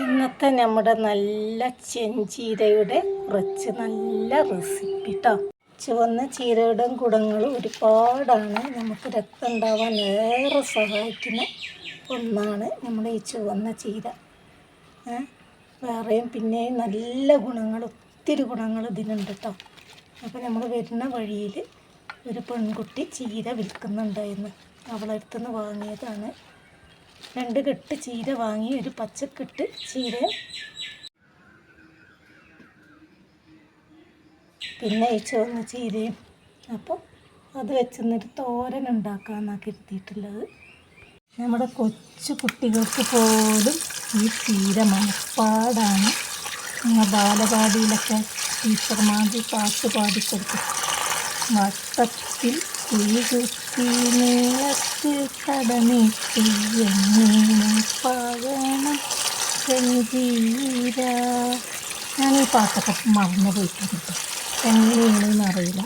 ഇന്നത്തെ നമ്മുടെ നല്ല ചെഞ്ചീരയുടെ കുറച്ച് നല്ല റെസിപ്പി കേട്ടോ ചുവന്ന ചീരയുടെ ഗുണങ്ങൾ ഒരുപാടാണ്. നമുക്ക് രക്തം ഉണ്ടാവാൻ ഏറെ സഹായിക്കുന്ന ഒന്നാണ് നമ്മുടെ ഈ ചുവന്ന ചീര? വേറെയും പിന്നെ നല്ല ഗുണങ്ങൾ ഒത്തിരി ഗുണങ്ങൾ ഇതിനുണ്ട് കേട്ടോ അപ്പോൾ നമ്മൾ വരുന്ന വഴിയിൽ ഒരു പെൺകുട്ടി ചീര വിൽക്കുന്നുണ്ടായിരുന്നു അവളടുത്തുനിന്ന് വാങ്ങിയതാണ്. രണ്ട് കെട്ട് ചീര വാങ്ങി ഒരു പച്ചക്കെട്ട് ചീര. പിന്നെ ഈ ചുവന്ന ചീരയും. അപ്പോൾ അത് വെച്ചെന്നൊരു തോരൻ ഉണ്ടാക്കാമെന്നാണ് കരുതിയിട്ടുള്ളത്. നമ്മുടെ കൊച്ചു കുട്ടികൾക്ക് പോലും ഈ ചീര മനപ്പാടാണ്. നമ്മൾ ബാലപാടിയിലൊക്കെ ടീച്ചർമാർ പാട്ട് പാടിക്കൊടുക്കും വട്ടത്തിൽ തീകുത്തി ഈ പാട്ടൊക്കെ മറന്നു പോയിട്ടുണ്ട്. എങ്ങനെയാണെന്ന് അറിയില്ല.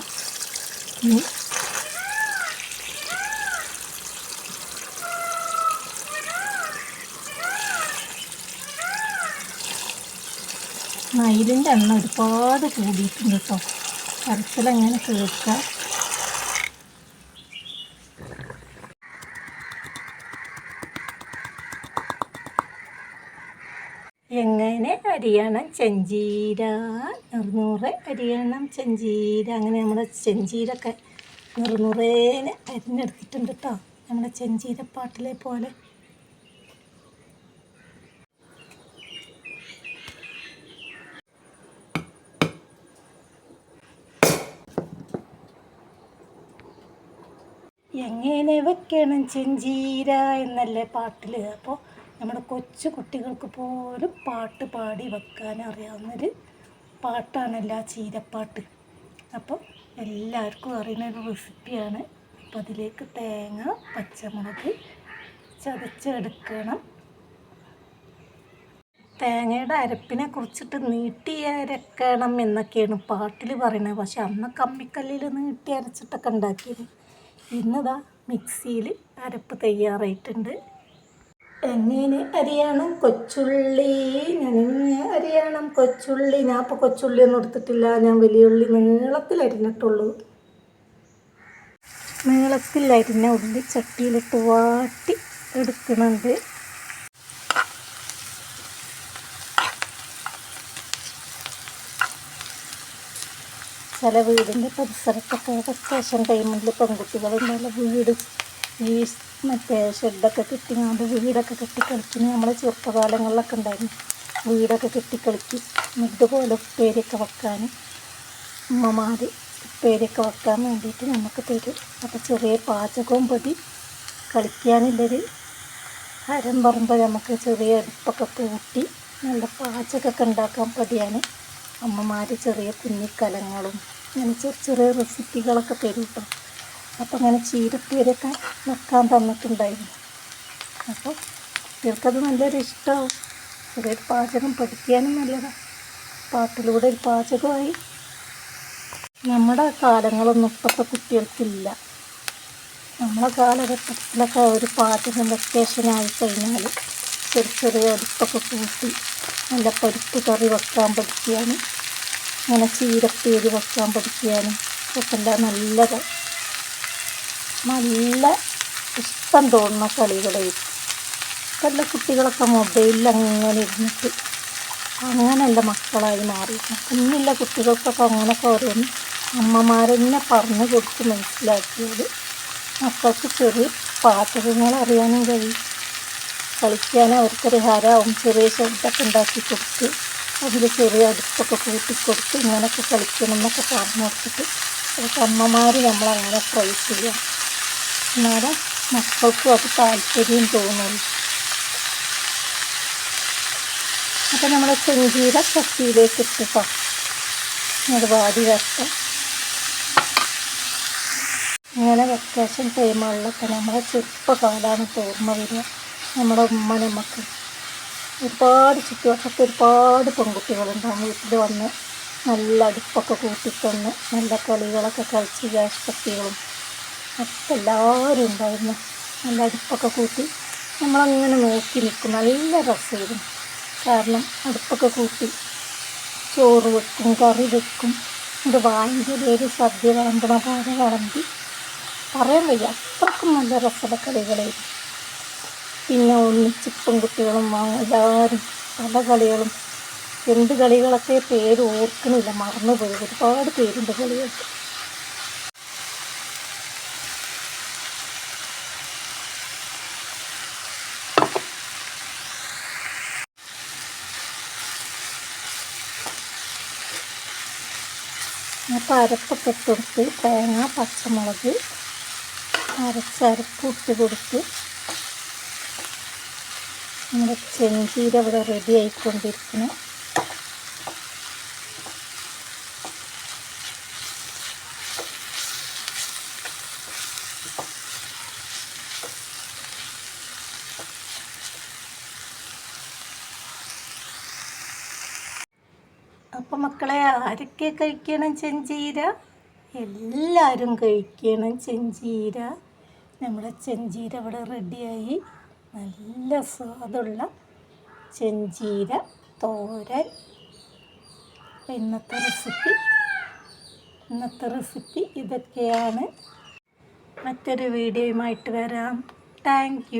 മയിലിന്റെ എണ്ണം ഒരുപാട് കൂടിയിട്ടുണ്ട് കേട്ടോ. കരച്ചിലങ്ങനെ കേൾക്കുക എങ്ങനെ അരിയണം ചെഞ്ചീര? നിർന്നൂറ് അരിയണം ചെഞ്ചീര. അങ്ങനെ നമ്മുടെ ചെഞ്ചീരൊക്കെ നിർന്നൂറേന് അരിഞ്ഞെടുത്തിട്ടുണ്ട് കേട്ടോ നമ്മുടെ ചെഞ്ചീരപ്പാട്ടിലെ പോലെ. എങ്ങനെ വെക്കണം ചെഞ്ചീര എന്നല്ലേ പാട്ടിൽ അപ്പോൾ നമ്മുടെ കൊച്ചു കുട്ടികൾക്ക് പോലും പാട്ട് പാടി വെക്കാൻ അറിയാവുന്നൊരു പാട്ടാണല്ലോ ചീരപ്പാട്ട്. അപ്പോൾ എല്ലാവർക്കും അറിയുന്ന ഒരു റെസിപ്പിയാണ്. അപ്പോൾ അതിലേക്ക് തേങ്ങ പച്ചമുളക് ചതച്ചെടുക്കണം. തേങ്ങയുടെ അരപ്പിനെ കുറിച്ചിട്ട് നീട്ടി അരക്കണം എന്നൊക്കെയാണ് പാട്ടിൽ പറയുന്നത്. പക്ഷെ അന്ന് കമ്മിക്കല്ലിൽ നീട്ടി അരച്ചിട്ടൊക്കെ ഉണ്ടാക്കിയത്. ഇന്നതാ മിക്സിയിൽ അരപ്പ് തയ്യാറായിട്ടുണ്ട്. എങ്ങനെ അരിയണം കൊച്ചുള്ളി? എങ്ങനെ അരിയണം കൊച്ചുള്ളി? ഞാൻ ഇപ്പോൾ കൊച്ചുള്ളി ഒന്നും എടുത്തിട്ടില്ല. ഞാൻ വലിയ ഉള്ളി നീളത്തിൽ അരിഞ്ഞിട്ടുള്ളൂ. നീളത്തിൽ അരിഞ്ഞ ഉള്ളി ചട്ടിയിലിട്ട് വാട്ടി എടുക്കുന്നുണ്ട് ചില വീടിന്റെ പരിസരത്തൊക്കെ വെക്കേഷൻ ടൈമിൽ പെൺകുട്ടികളുണ്ടല്ലോ വീട് ഈ മറ്റേ ഷെഡൊക്കെ കെട്ടിങ്ങാണ്ട് വീടൊക്കെ കെട്ടി കളിക്കുന്ന നമ്മളെ ചെറുപ്പകാലങ്ങളിലൊക്കെ ഉണ്ടായിരുന്നു. വീടൊക്കെ കെട്ടി കളിക്കും ഇതുപോലെ ഉപ്പേരിയൊക്കെ വെക്കാൻ ഉമ്മമാർ ഉപ്പേരിയൊക്കെ വെക്കാൻ വേണ്ടിയിട്ട് നമുക്ക് തരും. അപ്പോൾ ചെറിയ പാചകവും പൊടി കളിക്കാനുള്ളൊരു ഹരം പറയുമ്പോൾ നമുക്ക് ചെറിയ അടുപ്പൊക്കെ കൂട്ടി നല്ല പാചകമൊക്കെ ഉണ്ടാക്കാൻ പടിയാണ് അമ്മമാർ ചെറിയ കുഞ്ഞിക്കലങ്ങളും അങ്ങനെ ചെറിയ ചെറിയ റെസിപ്പികളൊക്കെ തരും കേട്ടോ അപ്പോൾ അങ്ങനെ ചീരപ്പേരൊക്കെ വെക്കാൻ തന്നിട്ടുണ്ടായിരുന്നു. അപ്പോൾ കുട്ടികൾക്കത് നല്ലൊരു ഇഷ്ടമാവും ചെറിയൊരു പാചകം പഠിക്കാനും നല്ലതാണ് പാട്ടിലൂടെ ഒരു പാചകമായി. നമ്മുടെ കാലങ്ങളൊന്നും ഇപ്പോഴത്തെ കുട്ടികൾക്കില്ല. നമ്മളെ കാലഘട്ടത്തിലൊക്കെ ഒരു പാചകം വെക്കേഷനായി കഴിഞ്ഞാൽ ചെറിയ ചെറിയ അടുപ്പൊക്കെ കൂട്ടി നല്ല പരിപ്പ് കറി വെക്കാൻ പഠിക്കാനും അങ്ങനെ ചീരപ്പേര് വെക്കാൻ പഠിക്കാനും ഒക്കെ എല്ലാം നല്ലത്. നല്ല ഇഷ്ടം തോന്നുന്ന കളികളായിരുന്നു നല്ല കുട്ടികളൊക്കെ മൊബൈലിൽ അങ്ങനെ ഇരുന്നിട്ട് അങ്ങനെയല്ല മക്കളായി മാറി. കുഞ്ഞുള്ള കുട്ടികൾക്കൊക്കെ അങ്ങനെയൊക്കെ ഓരോന്ന് അമ്മമാരെന്നെ പറഞ്ഞു കൊടുത്ത് മനസ്സിലാക്കിയത്. മക്കൾക്ക് ചെറിയ പാചകങ്ങൾ അറിയാനും കഴിയും. കളിക്കാൻ അവർക്കൊരു ഹരാവും. ചെറിയ ശബ്ദമൊക്കെ ഉണ്ടാക്കി കൊടുത്ത് അതിൽ ചെറിയ അടുപ്പൊക്കെ കൂട്ടിക്കൊടുത്ത് ഇങ്ങനെയൊക്കെ കളിക്കണം എന്നൊക്കെ പറഞ്ഞു കൊടുത്തിട്ട് അതൊക്കെ അമ്മമാർ നമ്മളങ്ങനെ ട്രൈ ചെയ്യാം. എന്നാലേ മക്കൾക്കും അത് താല്പര്യം തോന്നുന്നു. അപ്പം നമ്മൾ ചെഞ്ചീര ചട്ടിയിലേക്ക് ഇട്ടിട്ടോ അത് വാടി വരട്ടെ. ഇങ്ങനെ വെക്കേഷൻ ടൈമുകളിലൊക്കെ നമ്മളെ ചെറുപ്പകാലമാണ് ഓർമ്മ വരിക. നമ്മുടെ ഉമ്മ നമുക്ക് ഒരുപാട് ചുറ്റുവട്ടത്ത് ഒരുപാട് പെൺകുട്ടികളുണ്ടാകും വീട്ടിൽ വന്ന് നല്ല അടുപ്പൊക്കെ കൂട്ടിത്തന്ന് നല്ല കളികളൊക്കെ കളിച്ച് ജ്യേഷ്ഠത്തികളും ഒക്കെ എല്ലാവരും ഉണ്ടായിരുന്നു. നല്ല അടുപ്പൊക്കെ കൂട്ടി നമ്മളങ്ങനെ നോക്കി നിൽക്കും. നല്ല രസമായിരുന്നു. കാരണം അടുപ്പൊക്കെ കൂട്ടി ചോറ് വെക്കും കറി വെക്കും. ഇത് ഭയങ്കര ഒരു സദ്യ വിളമ്പണ പോലെ വിളമ്പി. പറയാൻ വയ്യ അത്രക്കും നല്ല രസമുള്ള കളികളായിരുന്നു. പിന്നെ ഒന്നിച്ചിപ്പം കുട്ടികളും എല്ലാവരും പല കളികളും. എന്ത് കളികളൊക്കെ പേര് ഓർക്കണില്ല മറന്നുപോയി. ഒരുപാട് പേരുണ്ട് കളികൾക്ക്. അപ്പോൾ അരപ്പൊക്കെ ഇട്ട് കൊടുത്ത് തേങ്ങ പച്ചമുളക് അരച്ചരപ്പ് ഇട്ട് കൊടുത്ത് നമ്മുടെ ചെഞ്ചീര ഇവിടെ റെഡി ആയിക്കൊണ്ടിരിക്കുന്നു. മക്കളെ ആരൊക്കെ കഴിക്കണം ചെഞ്ചീര? എല്ലാവരും കഴിക്കണം ചെഞ്ചീര. നമ്മുടെ ചെഞ്ചീര ഇവിടെ റെഡിയായി. നല്ല സ്വാദുള്ള ചെഞ്ചീര തോരൻ. ഇന്നത്തെ റെസിപ്പി ഇന്നത്തെ റെസിപ്പി ഇതൊക്കെയാണ്. മറ്റൊരു വീഡിയോയുമായിട്ട് വരാം. താങ്ക്